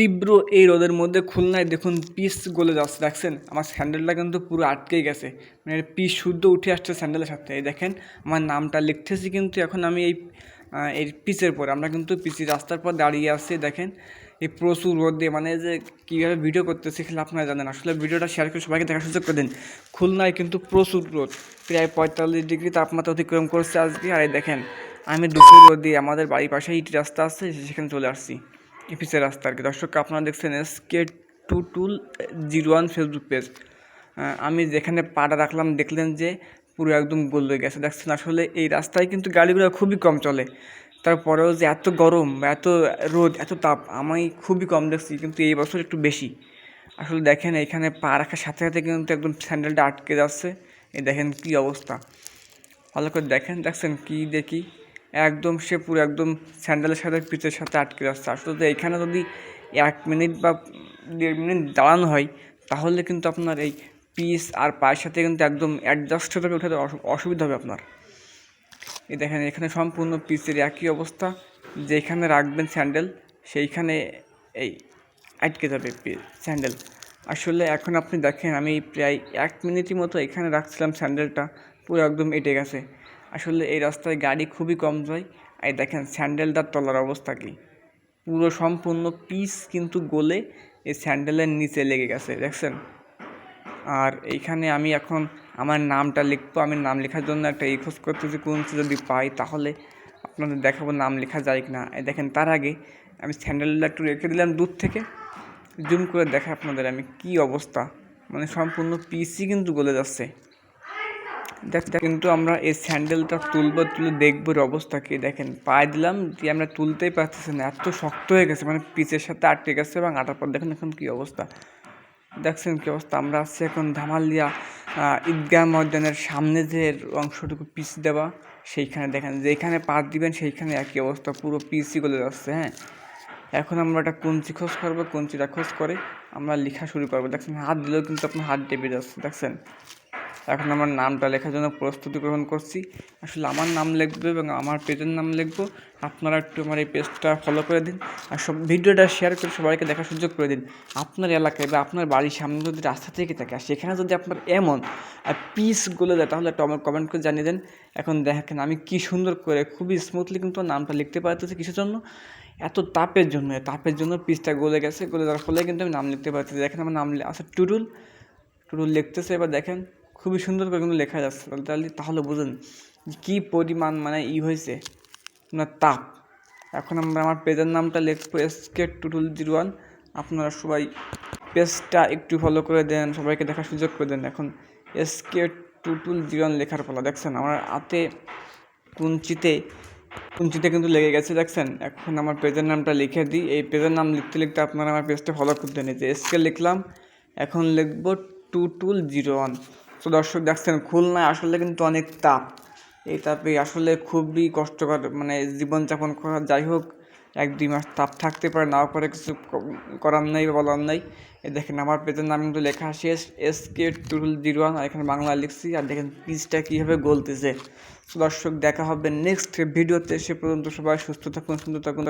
তীব্র এই রোদের মধ্যে খুলনায় দেখুন পিস গলে যাচ্ছে। দেখছেন? আমার স্যান্ডেলটা কিন্তু পুরো আটকেই গেছে। মানে পিস শুদ্ধ উঠে আসছে স্যান্ডেলের সাথে। এই দেখেন, আমার নামটা লিখতেছি কিন্তু এখন আমি এই এই পিচের পর। আমরা কিন্তু পিচি রাস্তার পর দাঁড়িয়ে আছি, দেখেন। এই প্রচুর রোদ মানে যে কীভাবে ভিডিও করতেছি খেলে আপনারা জানেন। আসলে ভিডিওটা শেয়ার করে সবাইকে দেখার সুযোগ করে দিন। খুলনায় কিন্তু প্রচুর রোদ। প্রায় পঁয়তাল্লিশ ডিগ্রি তাপমাত্রা অতিক্রম করছে আজকে। আর এই দেখেন, আমি দুপুর রোদ দিয়ে আমাদের বাড়ির পাশে ইট রাস্তা আছে, সেখানে চলে আসছি। অফিসের রাস্তা আর কি। দর্শক, আপনারা দেখছেন S K to tool zero one Facebook page আমি যেখানে পাটা রাখলাম, দেখলেন যে পুরো একদম গলে গেছে। দেখছেন, আসলে এই রাস্তায় কিন্তু গাড়িগুলো খুবই কম চলে। তারপরেও যে এত গরম এত রোদ, এত তাপ, আমি খুবই কম দেখছি, কিন্তু এই বছর একটু বেশি। আসলে দেখেন, এখানে পা রাখার সাথে সাথে কিন্তু একদম স্যান্ডেলটা আটকে যাচ্ছে। এই দেখেন কী অবস্থা। ভালো করে দেখেন, দেখছেন কি দেখি। একদম সে পুরো একদম স্যান্ডেলের সাথে পিচের সাথে আটকে যাচ্ছে। আসলে তো এখানে যদি এক মিনিট বা দেড় মিনিট দাঁড়ানো হয়, তাহলে কিন্তু আপনার এই পিস আর পায়ের সাথে কিন্তু একদম অ্যাডজাস্ট হতে উঠাতে অসুবিধা হবে আপনার। এই দেখেন, এখানে সম্পূর্ণ পিচের একই অবস্থা। যেখানে রাখবেন স্যান্ডেল, সেইখানে এই আটকে যাবে স্যান্ডেল। আসলে এখন আপনি দেখেন, আমি প্রায় এক মিনিটের মতো এখানে রাখছিলাম স্যান্ডেলটা, পুরো একদম এঁটে গেছে। আসলে এই রাস্তায় গাড়ি খুবই কম যায়। আর দেখেন স্যান্ডেলটার তলার অবস্থা কি। পুরো সম্পূর্ণ পিস কিন্তু গলে এই স্যান্ডেলের নিচে লেগে গেছে, দেখছেন? আর এইখানে আমি এখন আমার নামটা লিখব। আমি নাম লেখার জন্য একটা ই খোঁজ করতেছি, কোন যদি পাই তাহলে আপনাদের দেখাবো নাম লেখা যায় কি না এই দেখেন, তার আগে আমি স্যান্ডেলটা একটু রেখে দিলাম দূর থেকে। জুম করে দেখা আপনাদের আমি কি অবস্থা। মানে সম্পূর্ণ পিসি কিন্তু গলে যাচ্ছে। কিন্তু আমরা এই স্যান্ডেলটা তুলবো, তুলে দেখব অবস্থা কি। দেখেন, পায়ে দিলাম, দিয়ে আমরা তুলতেই পারতেছি না। এত শক্ত হয়ে গেছে মানে পিচের সাথে আটকে গেছে এবং আটার পর দেখেন এখন কি অবস্থা। দেখছেন কি অবস্থা? আমরা আছি এখন ধামালিয়া ঈদগাহ ময়দানের সামনে যে অংশটুকু পিচ দেওয়া, সেইখানে দেখেন, যেখানে পা দিবেন সেইখানে একই অবস্থা, পুরো পিসি গলে যাচ্ছে হ্যাঁ। এখন আমরা একটা কঞ্চি খোঁজ করব, কঞ্চিটা খোঁজ করে আমরা লেখা শুরু করব। দেখছেন, হাত দিলেও কিন্তু আপনার হাত ডেবে যাচ্ছে, দেখছেন। এখন আমার নামটা লেখার জন্য প্রস্তুতি গ্রহণ করছি। আসলে আমার নাম লিখব এবং আমার পেজের নাম লিখব। আপনারা একটু আমার এই পেজটা ফলো করে দিন আর সব ভিডিওটা শেয়ার করে সবাইকে দেখার সুযোগ করে দিন। আপনার এলাকায় বা আপনার বাড়ির সামনে যদি রাস্তা থেকে থাকে আর সেখানে যদি আপনার এমন আর পিসগুলো দেয়, তাহলে একটু আমার কমেন্ট করে জানিয়ে দেন। এখন দেখেন আমি কি সুন্দর করে খুবই স্মুথলি কিন্তু নামটা লিখতে পারতেছি কিসের জন্য? এত তাপের জন্য তাপের জন্য পিসটা গলে গেছে, গলে যাওয়ার ফলে কিন্তু আমি নাম লিখতে পারতেছি। দেখেন আমার নাম লে- আচ্ছা টুটুল টুটুল লিখতেছে, এবার দেখেন। খুবই সুন্দর করে কিন্তু লেখা যাচ্ছে। তাহলে তাহলে বুঝুন যে কী পরিমাণ মানে ই হয়েছে, না তাপ। এখন আমরা আমার পেজের নামটা লিখব এসকে টুটুল জিরো ওয়ান আপনারা সবাই পেজটা একটু ফলো করে দেন, সবাইকে দেখার সুযোগ করে দেন। এখন এসকে টুটুল জিরো ওয়ান লেখার ফলা দেখছেন? আমার হাতে কুঞ্চিতে কুঞ্চিতে কিন্তু লেগে গেছে, দেখছেন? এখন আমার পেজের নামটা লিখে দিই। এই পেজের নাম লিখতে লিখতে আপনারা আমার পেজটা ফলো করতে নিতে এসকে লিখলাম, এখন লিখব টু টুল জিরো ওয়ান তো দর্শক দেখছেন, খুলনায় আসলে কিন্তু অনেক তাপ। এই তাপে আসলে খুবই কষ্টকর মানে জীবনযাপন করা যাই হোক, এক দুই মাস তাপ থাকতে পারে, নাও পারে কিছু করার নেই বা বলার নেই। দেখেন আমার পেজের নাম কিন্তু লেখা শেষ S K tool zero one আর এখানে বাংলা লিখছি, আর দেখেন পিচটা কীভাবে গলতেছে। দর্শক দেখা হবে নেক্সট ভিডিওতে, সে পর্যন্ত সবাই সুস্থ থাকুন, সুন্দর থাকুন।